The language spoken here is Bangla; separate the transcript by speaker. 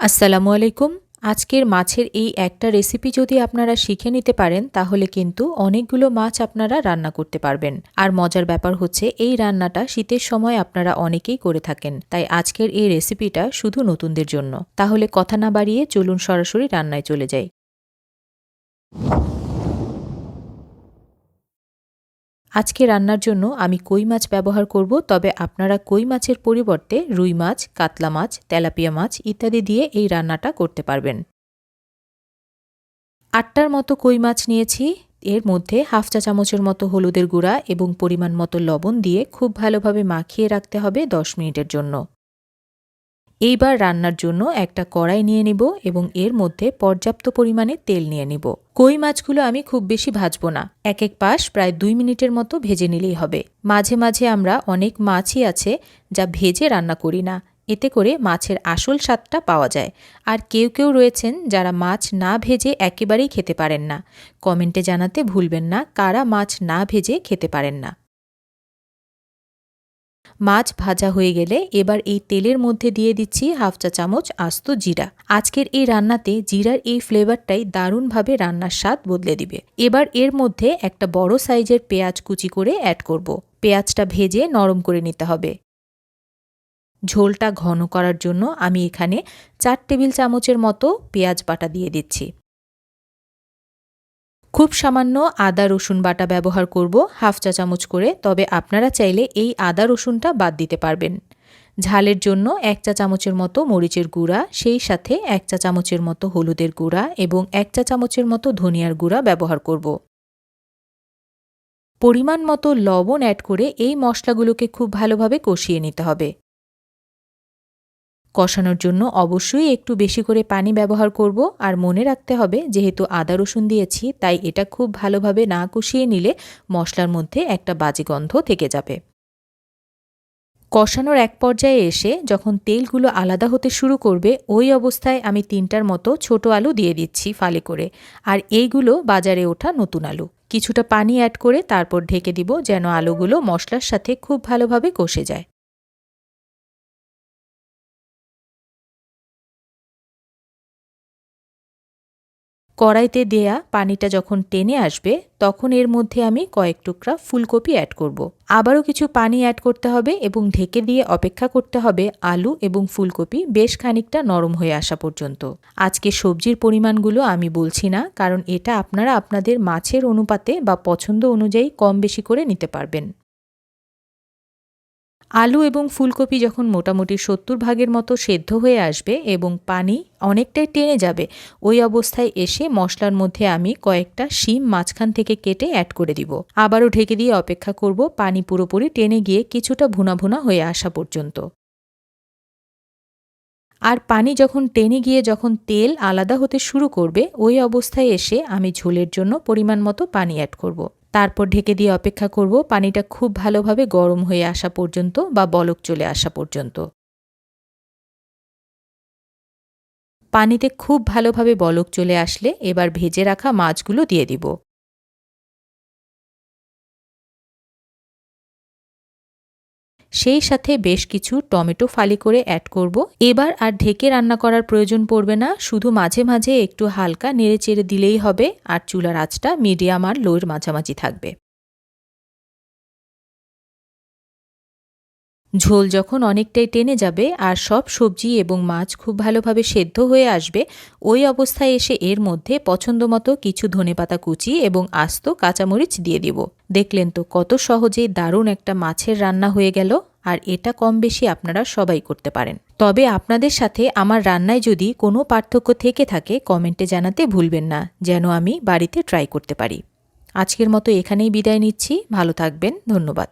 Speaker 1: আসসালামু আলাইকুম। আজকের মাছের এই একটা রেসিপি যদি আপনারা শিখে নিতে পারেন, তাহলে কিন্তু অনেকগুলো মাছ আপনারা রান্না করতে পারবেন। আর মজার ব্যাপার হচ্ছে, এই রান্নাটা শীতের সময় আপনারা অনেকেই করে থাকেন। তাই আজকের এই রেসিপিটা শুধু নতুনদের জন্য। তাহলে কথা না বাড়িয়ে চলুন সরাসরি রান্নায় চলে যাই। আজকে রান্নার জন্য আমি কই মাছ ব্যবহার করব, তবে আপনারা কই মাছের পরিবর্তে রুই মাছ, কাতলা মাছ, তেলাপিয়া মাছ ইত্যাদি দিয়ে এই রান্নাটা করতে পারবেন। আটটার মতো কই মাছ নিয়েছি, এর মধ্যে হাফ চা চামচের মতো হলুদের গুঁড়া এবং পরিমাণ মতো লবণ দিয়ে খুব ভালোভাবে মাখিয়ে রাখতে হবে দশ মিনিটের জন্য। এইবার রান্নার জন্য একটা কড়াই নিয়ে নিব এবং এর মধ্যে পর্যাপ্ত পরিমাণে তেল নিয়ে নিব। কই মাছগুলো আমি খুব বেশি ভাজবো না। এক এক পাশ প্রায় দুই মিনিটের মতো ভেজে নিলেই হবে। মাঝে মাঝে আমরা অনেক মাছই আছে যা ভেজে রান্না করি না। এতে করে মাছের আসল স্বাদটা পাওয়া যায়। আর কেউ কেউ রয়েছেন যারা মাছ না ভেজে একেবারেই খেতে পারেন না। কমেন্টে জানাতে ভুলবেন না কারা মাছ না ভেজে খেতে পারেন না। মাছ ভাজা হয়ে গেলে এবার এই তেলের মধ্যে দিয়ে দিচ্ছি হাফ চা চামচ আস্ত জিরা। আজকের এই রান্নাতে জিরার এই ফ্লেভারটাই দারুণভাবে রান্নার স্বাদ বদলে দিবে। এবার এর মধ্যে একটা বড় সাইজের পেঁয়াজ কুচি করে অ্যাড করব। পেঁয়াজটা ভেজে নরম করে নিতে হবে। ঝোলটা ঘন করার জন্য আমি এখানে চার টেবিল চামচের মতো পেঁয়াজ বাটা দিয়ে দিচ্ছি। খুব সামান্য আদা, রসুন বাটা ব্যবহার করব হাফ চা চামচ করে, তবে আপনারা চাইলে এই আদা, রসুনটা বাদ দিতে পারবেন। ঝালের জন্য এক চা চামচের মতো মরিচের গুঁড়া, সেই সাথে এক চা চামচের মতো হলুদের গুঁড়া এবং এক চা চামচের মতো ধনিয়ার গুঁড়া ব্যবহার করব। পরিমাণ মতো লবণ অ্যাড করে এই মশলাগুলোকে খুব ভালোভাবে কষিয়ে নিতে হবে। কষানোর জন্য অবশ্যই একটু বেশি করে পানি ব্যবহার করব। আর মনে রাখতে হবে, যেহেতু আদা রসুন দিয়েছি, তাই এটা খুব ভালোভাবে না কষিয়ে নিলে মশলার মধ্যে একটা বাজে গন্ধ থেকে যাবে। কষানোর এক পর্যায়ে এসে যখন তেলগুলো আলাদা হতে শুরু করবে, ওই অবস্থায় আমি তিনটার মতো ছোট আলু দিয়ে দিচ্ছি ফালে করে। আর এইগুলো বাজারে ওঠা নতুন আলু। কিছুটা পানি অ্যাড করে তারপর ঢেকে দিব যেন আলুগুলো মশলার সাথে খুব ভালোভাবে কষে যায়। কড়াইতে দেয়া পানিটা যখন টেনে আসবে, তখন এর মধ্যে আমি কয়েক টুকরা ফুলকপি অ্যাড করব। আবারও কিছু পানি অ্যাড করতে হবে এবং ঢেকে দিয়ে অপেক্ষা করতে হবে আলু এবং ফুলকপি বেশ খানিকটা নরম হয়ে আসা পর্যন্ত আজকে সবজির পরিমাণগুলো আমি বলছি না, কারণ এটা আপনারা আপনাদের মাছের অনুপাতে বা পছন্দ অনুযায়ী কম বেশি করে নিতে পারবেন আলু এবং ফুলকপি যখন মোটামুটি সত্তর ভাগের মতো সেদ্ধ হয়ে আসবে এবং পানি অনেকটাই টেনে যাবে, ওই অবস্থায় এসে মশলার মধ্যে আমি কয়েকটা শিম মাঝখান থেকে কেটে অ্যাড করে দিব আবারও ঢেকে দিয়ে অপেক্ষা করব, পানি পুরোপুরি টেনে গিয়ে কিছুটা ভুনা ভুনা হয়ে আসা পর্যন্ত আর পানি যখন টেনে গিয়ে যখন তেল আলাদা হতে শুরু করবে, ওই অবস্থায় এসে আমি ঝোলের জন্য পরিমাণ মতো পানি অ্যাড করব। তারপর ঢেকে দিয়ে অপেক্ষা করব। পানিটা খুব ভালোভাবে গরম হয়ে আসা পর্যন্ত বা বলক চলে আসা পর্যন্ত। পানিতে খুব ভালোভাবে বলক চলে আসলে এবার ভেজে রাখা মাছগুলো দিয়ে দিব। সেই সাথে বেশ কিছু টমেটো ফালি করে অ্যাড করব। এবার আর ঢেকে রান্না করার প্রয়োজন পড়বে না, শুধু মাঝে মাঝে একটু হালকা নেড়ে চেড়ে দিলেই হবে, আর চুলার আঁচটা মিডিয়াম আর লোয়ের মাঝামাঝি থাকবে। ঝোল যখন অনেকটাই টেনে যাবে আর সব সবজি এবং মাছ খুব ভালোভাবে সেদ্ধ হয়ে আসবে, ওই অবস্থায় এসে এর মধ্যে পছন্দ মতো কিছু ধনেপাতা কুচি এবং আস্ত কাঁচামরিচ দিয়ে দিব। দেখলেন তো কত সহজেই দারুণ একটা মাছের রান্না হয়ে গেল, আর এটা কম বেশি আপনারা সবাই করতে পারেন। তবে আপনাদের সাথে আমার রান্নায় যদি কোনো পার্থক্য থেকে থাকে, কমেন্টে জানাতে ভুলবেন না, যেন আমি বাড়িতে ট্রাই করতে পারি। আজকের মতো এখানেই বিদায় নিচ্ছি, ভালো থাকবেন, ধন্যবাদ।